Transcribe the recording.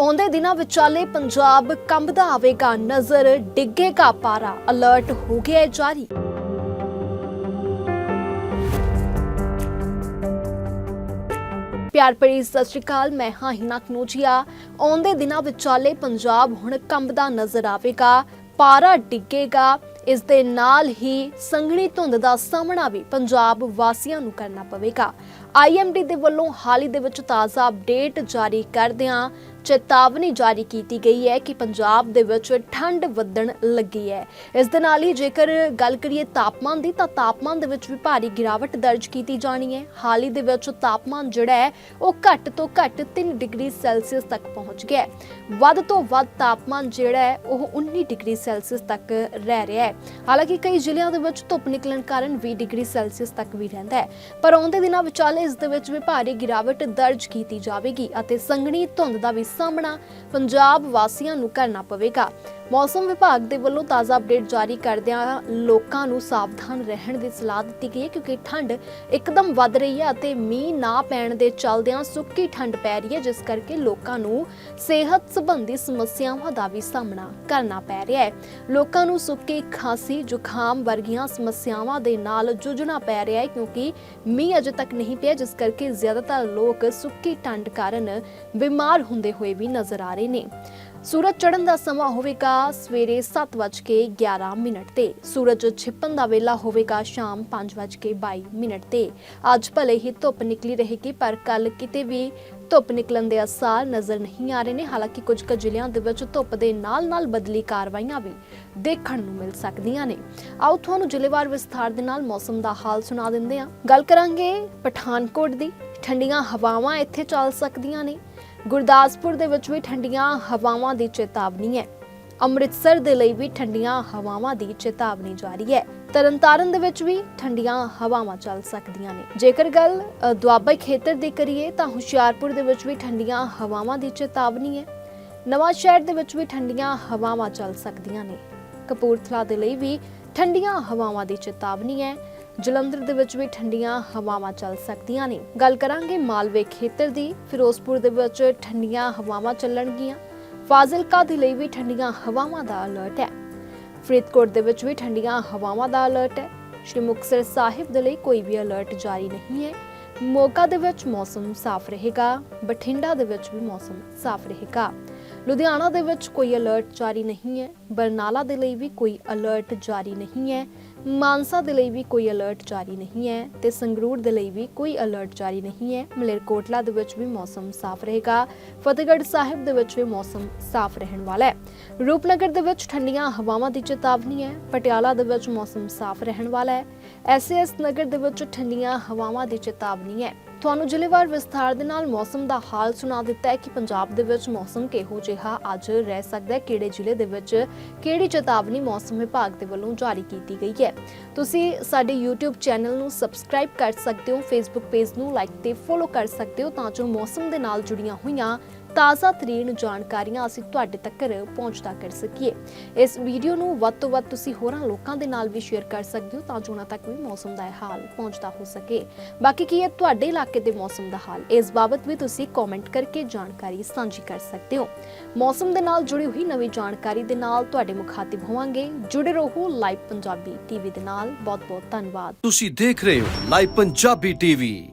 ਆਉਂਦੇ ਦਿਨਾਂ ਵਿਚਾਲੇ ਪੰਜਾਬ ਕੰਬਦਾ ਆਵੇਗਾ, ਨਜ਼ਰ ਡਿੱਗੇਗਾ ਪਾਰਾ ਅਲਰਟ ਹੋ ਗਿਆ ਜਾਰੀ। ਪਿਆਰ ਭਰੀ ਸਤਿ ਸ਼੍ਰੀ ਅਕਾਲ, ਮੈਂ ਹਾਂ ਹਿਨਾ ਕਨੋਜੀਆ। ਆਉਂਦੇ ਦਿਨਾਂ ਵਿਚਾਲੇ ਪੰਜਾਬ ਹੁਣ ਕੰਬਦਾ ਨਜ਼ਰ ਆਵੇਗਾ, ਪਾਰਾ ਡਿੱਗੇਗਾ, ਇਸ ਦੇ ਨਾਲ ਹੀ ਸੰਘਣੀ ਧੁੰਦ ਦਾ ਸਾਹਮਣਾ ਵੀ ਪੰਜਾਬ ਵਾਸੀਆਂ ਨੂੰ ਕਰਨਾ ਪਵੇਗਾ। ਆਈਐਮਡੀ ਦੇ ਵੱਲੋਂ ਹਾਲ ਹੀ ਦੇ ਵਿੱਚ ਤਾਜ਼ਾ ਅਪਡੇਟ ਜਾਰੀ ਕਰਦਿਆਂ ਚੇਤਾਵਨੀ ਜਾਰੀ ਕੀਤੀ ਗਈ ਹੈ ਕਿ ਪੰਜਾਬ ਦੇ ਵਿੱਚ ਠੰਡ ਵਧਣ ਲੱਗੀ ਹੈ। ਇਸ ਦੇ ਨਾਲ ਹੀ ਜੇਕਰ ਗੱਲ ਕਰੀਏ ਤਾਪਮਾਨ ਦੀ, ਤਾਂ ਤਾਪਮਾਨ ਦੇ ਵਿੱਚ ਵੀ ਭਾਰੀ ਗਿਰਾਵਟ ਦਰਜ ਕੀਤੀ ਜਾਣੀ ਹੈ। ਹਾਲ ਹੀ ਦੇ ਵਿੱਚ ਤਾਪਮਾਨ ਜਿਹੜਾ ਹੈ, ਉਹ ਘੱਟ ਤੋਂ ਘੱਟ 3 ਡਿਗਰੀ ਸੈਲਸੀਅਸ ਤੱਕ ਪਹੁੰਚ ਗਿਆ ਹੈ। ਵੱਧ ਤੋਂ ਵੱਧ ਤਾਪਮਾਨ ਜਿਹੜਾ ਹੈ, ਉਹ 19 ਡਿਗਰੀ ਸੈਲਸੀਅਸ ਤੱਕ ਰਹਿ ਰਿਹਾ ਹੈ। ਹਾਲਾਂਕਿ ਕਈ ਜ਼ਿਲ੍ਹਿਆਂ ਦੇ ਵਿੱਚ ਧੁੱਪ ਨਿਕਲਣ ਕਾਰਨ 20 ਡਿਗਰੀ ਸੈਲਸੀਅਸ ਤੱਕ ਵੀ ਰਹਿੰਦਾ ਹੈ। ਪਰ ਆਉਂਦੇ ਦਿਨਾਂ ਵਿਚਾਲੇ ਇਸ ਦੇ ਵਿੱਚ ਵੀ ਭਾਰੀ ਗਿਰਾਵਟ ਦਰਜ ਕੀਤੀ ਜਾਵੇਗੀ ਅਤੇ ਸੰਘਣੀ ਧੁੰਦ ਦਾ ਵੀ ਸਾਹਮਣਾ ਪੰਜਾਬ ਵਾਸੀਆਂ ਨੂੰ ਕਰਨਾ ਪਵੇਗਾ। ਮੌਸਮ ਵਿਭਾਗ ਦੇ ਵੱਲੋਂ ਤਾਜ਼ਾ ਅਪਡੇਟ ਜਾਰੀ ਕਰਦਿਆਂ ਲੋਕਾਂ ਨੂੰ ਸਾਵਧਾਨ ਰਹਿਣ ਦੀ ਸਲਾਹ ਦਿੱਤੀ ਗਈ ਹੈ ਕਿਉਂਕਿ ਠੰਡ ਇੱਕਦਮ ਵੱਧ ਰਹੀ ਹੈ ਅਤੇ ਮੀਂਹ ਨਾ ਪੈਣ ਦੇ ਚੱਲਦਿਆਂ ਸੁੱਕੀ ਠੰਡ ਪੈ ਰਹੀ ਹੈ, ਜਿਸ ਕਰਕੇ ਲੋਕਾਂ ਨੂੰ ਸਿਹਤ ਸੰਬੰਧੀ ਸਮੱਸਿਆਵਾਂ ਦਾ ਵੀ ਸਾਹਮਣਾ ਕਰਨਾ ਪੈ ਰਿਹਾ ਹੈ। ਲੋਕਾਂ ਨੂੰ ਸੁੱਕੀ, ਖਾਂਸੀ, ਜ਼ੁਕਾਮ ਵਰਗੀਆਂ ਸਮੱਸਿਆਵਾਂ ਦੇ ਨਾਲ ਜੂਝਣਾ ਪੈ ਰਿਹਾ ਹੈ ਕਿਉਂਕਿ ਮੀਂਹ ਅਜੇ ਤੱਕ ਨਹੀਂ ਪਿਆ, ਜਿਸ ਕਰਕੇ ਜ਼ਿਆਦਾਤਰ ਲੋਕ ਸੁੱਕੀ ਠੰਡ ਕਾਰਨ ਬਿਮਾਰ ਹੁੰਦੇ ਹੋਏ ਵੀ ਨਜ਼ਰ ਆ ਰਹੇ ਨੇ। ਸੂਰਜ ਚੜ੍ਹਨ ਦਾ ਸਮਾਂ ਹੋਵੇਗਾ ਸਵੇਰੇ 7:11 ਮਿੰਟ ਤੇ। ਸੂਰਜ ਛਿਪਣ ਦਾ ਵੇਲਾ ਹੋਵੇਗਾ ਸ਼ਾਮ 5:22 ਮਿੰਟ ਤੇ। ਅੱਜ ਭਲੇ ਹੀ ਧੁੱਪ ਨਿਕਲੀ ਰਹੇਗੀ, ਪਰ ਕੱਲ ਕਿਤੇ ਵੀ ਧੁੱਪ ਨਿਕਲਣ ਦੇ ਅਸਾਰ ਨਜ਼ਰ ਨਹੀਂ ਆ ਰਹੇ ਨੇ। ਹਾਲਾਂਕਿ ਕੁਝ ਕੁ ਜ਼ਿਲ੍ਹਿਆਂ ਦੇ ਵਿੱਚ ਧੁੱਪ ਦੇ ਨਾਲ-ਨਾਲ ਬਦਲੀ ਕਾਰਵਾਈਆਂ ਵੀ ਦੇਖਣ ਨੂੰ ਮਿਲ ਸਕਦੀਆਂ ਨੇ। ਆਓ ਤੁਹਾਨੂੰ ਜ਼ਿਲ੍ਹੇਵਾਰ ਵਿਸਥਾਰ ਦੇ ਨਾਲ ਮੌਸਮ ਦਾ ਹਾਲ ਸੁਣਾ ਦਿੰਦੇ ਹਾਂ। ਗੱਲ ਕਰਾਂਗੇ ਪਠਾਨਕੋਟ ਦੀ। ਠੰਡੀਆਂ ਹਵਾਵਾਂ ਇੱਥੇ ਚੱਲ ਸਕਦੀਆਂ ਨੇ। ਗੁਰਦਾਸਪੁਰ ਦੇ ਵਿੱਚ ਵੀ ਠੰਡੀਆਂ ਹਵਾਵਾਂ ਦੀ ਚੇਤਾਵਨੀ ਹੈ। ਅੰਮ੍ਰਿਤਸਰ ਦੇ ਲਈ ਵੀ ਠੰਡੀਆਂ ਹਵਾਵਾਂ ਦੀ ਚੇਤਾਵਨੀ ਜਾਰੀ ਹੈ। ਤਰਨਤਾਰਨ ਦੇ ਵਿੱਚ ਵੀ ਠੰਡੀਆਂ ਹਵਾਵਾਂ ਚੱਲ ਸਕਦੀਆਂ ਨੇ। ਜੇਕਰ ਗੱਲ ਅ, ਦੁਆਬਾ ਖੇਤਰ ਦੀ ਕਰੀਏ ਤਾਂ ਹੁਸ਼ਿਆਰਪੁਰ ਦੇ ਵਿੱਚ ਵੀ ਠੰਡੀਆਂ ਹਵਾਵਾਂ ਦੀ ਚੇਤਾਵਨੀ ਹੈ। ਨਵਾਂ ਸ਼ਹਿਰ ਦੇ ਵਿੱਚ ਵੀ ਠੰਡੀਆਂ ਹਵਾਵਾਂ ਚੱਲ ਸਕਦੀਆਂ ਨੇ। ਕਪੂਰਥਲਾ ਦੇ ਲਈ ਵੀ ਠੰਡੀਆਂ ਹਵਾਵਾਂ ਦੀ ਚੇਤਾਵਨੀ ਹੈ। ਜਲੰਧਰ ਦੇ ਵਿੱਚ ਵੀ ਠੰਡੀਆਂ ਹਵਾਵਾਂ ਚੱਲ ਸਕਦੀਆਂ ਨੇ। ਗੱਲ ਕਰਾਂਗੇ ਮਾਲਵੇ ਖੇਤਰ ਦੀ। ਫਿਰੋਜ਼ਪੁਰ ਦੇ ਵਿੱਚ ਠੰਡੀਆਂ ਹਵਾਵਾਂ ਚੱਲਣਗੀਆਂ। ਫਾਜ਼ਿਲਕਾ ਦੇ ਲਈ ਵੀ ਠੰਡੀਆਂ ਹਵਾਵਾਂ ਦਾ ਅਲਰਟ ਹੈ। ਫਰੀਦਕੋਟ ਦੇ ਵਿੱਚ ਵੀ ਠੰਡੀਆਂ ਹਵਾਵਾਂ ਦਾ ਅਲਰਟ ਹੈ। ਸ਼੍ਰੀ ਮੁਕਤਸਰ ਸਾਹਿਬ ਦੇ ਲਈ ਕੋਈ ਵੀ ਅਲਰਟ ਜਾਰੀ ਨਹੀਂ ਹੈ। ਮੋਗਾ ਦੇ ਵਿੱਚ ਮੌਸਮ ਸਾਫ਼ ਰਹੇਗਾ। ਬਠਿੰਡਾ ਦੇ ਵਿੱਚ ਵੀ ਮੌਸਮ ਸਾਫ਼ ਰਹੇਗਾ। ਲੁਧਿਆਣਾ ਦੇ ਵਿੱਚ ਕੋਈ ਅਲਰਟ ਜਾਰੀ ਨਹੀਂ ਹੈ, ਬਰਨਾਲਾ ਦੇ ਲਈ ਵੀ ਕੋਈ ਅਲਰਟ ਜਾਰੀ ਨਹੀਂ ਹੈ, ਮਾਨਸਾ ਦੇ ਲਈ ਵੀ ਕੋਈ ਅਲਰਟ ਜਾਰੀ ਨਹੀਂ ਹੈ ਤੇ ਸੰਗਰੂਰ ਦੇ ਲਈ ਵੀ ਕੋਈ ਅਲਰਟ ਜਾਰੀ ਨਹੀਂ ਹੈ। ਮਲੇਰਕੋਟਲਾ ਦੇ ਵਿੱਚ ਵੀ ਮੌਸਮ ਸਾਫ਼ ਰਹੇਗਾ, ਫਤਿਹਗੜ੍ਹ ਸਾਹਿਬ ਦੇ ਵਿੱਚ ਵੀ ਮੌਸਮ ਸਾਫ਼ ਰਹਿਣ ਵਾਲਾ ਹੈ। ਰੂਪਨਗਰ ਦੇ ਵਿੱਚ ਠੰਡੀਆਂ ਹਵਾਵਾਂ ਦੀ ਚੇਤਾਵਨੀ ਹੈ, ਪਟਿਆਲਾ ਦੇ ਵਿੱਚ ਮੌਸਮ ਸਾਫ਼ ਰਹਿਣ ਵਾਲਾ ਹੈ ਐਸਐਸ ਨਗਰ ਦੇ ਵਿੱਚ ਠੰਡੀਆਂ ਹਵਾਵਾਂ ਦੀ ਚੇਤਾਵਨੀ ਹੈ। ਤੁਹਾਨੂੰ ਜ਼ਿਲ੍ਹੇਵਾਰ ਵਿਸਥਾਰ ਦੇ ਨਾਲ ਮੌਸਮ ਦਾ ਹਾਲ ਸੁਣਾ ਦਿੱਤਾ ਹੈ ਕਿ ਪੰਜਾਬ ਦੇ ਵਿੱਚ ਮੌਸਮ ਕਿਹੋ ਜਿਹਾ ਅੱਜ ਰਹਿ ਸਕਦਾ ਹੈ, ਕਿਹੜੇ ਜ਼ਿਲ੍ਹੇ ਦੇ ਵਿੱਚ ਕਿਹੜੀ ਚੇਤਾਵਨੀ ਮੌਸਮ ਵਿਭਾਗ ਦੇ ਵੱਲੋਂ ਜਾਰੀ ਕੀਤੀ ਗਈ ਹੈ। ਤੁਸੀਂ ਸਾਡੇ YouTube ਚੈਨਲ ਨੂੰ ਸਬਸਕ੍ਰਾਈਬ ਕਰ ਸਕਦੇ ਹੋ, Facebook ਪੇਜ ਨੂੰ ਲਾਈਕ ਤੇ ਫੋਲੋ ਕਰ ਸਕਦੇ ਹੋ ਤਾਂ ਜੋ ਮੌਸਮ ਦੇ ਨਾਲ ਜੁੜੀਆਂ ਹੋਈਆਂ ਤਾਜ਼ਾ ਤਰੀਨ ਜਾਣਕਾਰੀਆਂ ਅਸੀਂ ਤੁਹਾਡੇ ਤੱਕ ਪਹੁੰਚਦਾ ਕਰ ਸਕੀਏ। ਇਸ ਵੀਡੀਓ ਨੂੰ ਵੱਧ ਤੋਂ ਵੱਧ ਤੁਸੀਂ ਹੋਰਾਂ ਲੋਕਾਂ ਦੇ ਨਾਲ ਵੀ ਸ਼ੇਅਰ ਕਰ ਸਕਦੇ ਹੋ ਤਾਂ ਜੋ ਉਹਨਾਂ ਤੱਕ ਵੀ ਮੌਸਮ ਦਾ ਹਾਲ ਪਹੁੰਚਦਾ ਹੋ ਸਕੇ। ਬਾਕੀ ਕੀ ਹੈ, ਤੁਹਾਡੇ ਇਲਾਕੇ ਦੇ ਮੌਸਮ ਦਾ ਹਾਲ, ਇਸ ਬਾਬਤ ਵੀ ਤੁਸੀਂ ਕਮੈਂਟ ਕਰਕੇ ਜਾਣਕਾਰੀ ਸਾਂਝੀ ਕਰ ਸਕਦੇ ਹੋ। ਮੌਸਮ ਦੇ ਨਾਲ ਜੁੜੀ ਹੋਈ ਨਵੀਂ ਜਾਣਕਾਰੀ ਦੇ ਨਾਲ ਤੁਹਾਡੇ ਮੁਖਾਤਿਬ ਹੋਵਾਂਗੇ। ਜੁੜੇ ਰਹੋ ਲਾਈਵ ਪੰਜਾਬੀ ਟੀਵੀ ਦੇ ਨਾਲ। ਬਹੁਤ ਬਹੁਤ ਧੰਨਵਾਦ। ਤੁਸੀਂ ਦੇਖ ਰਹੇ ਹੋ ਲਾਈਵ ਪੰਜਾਬੀ ਟੀਵੀ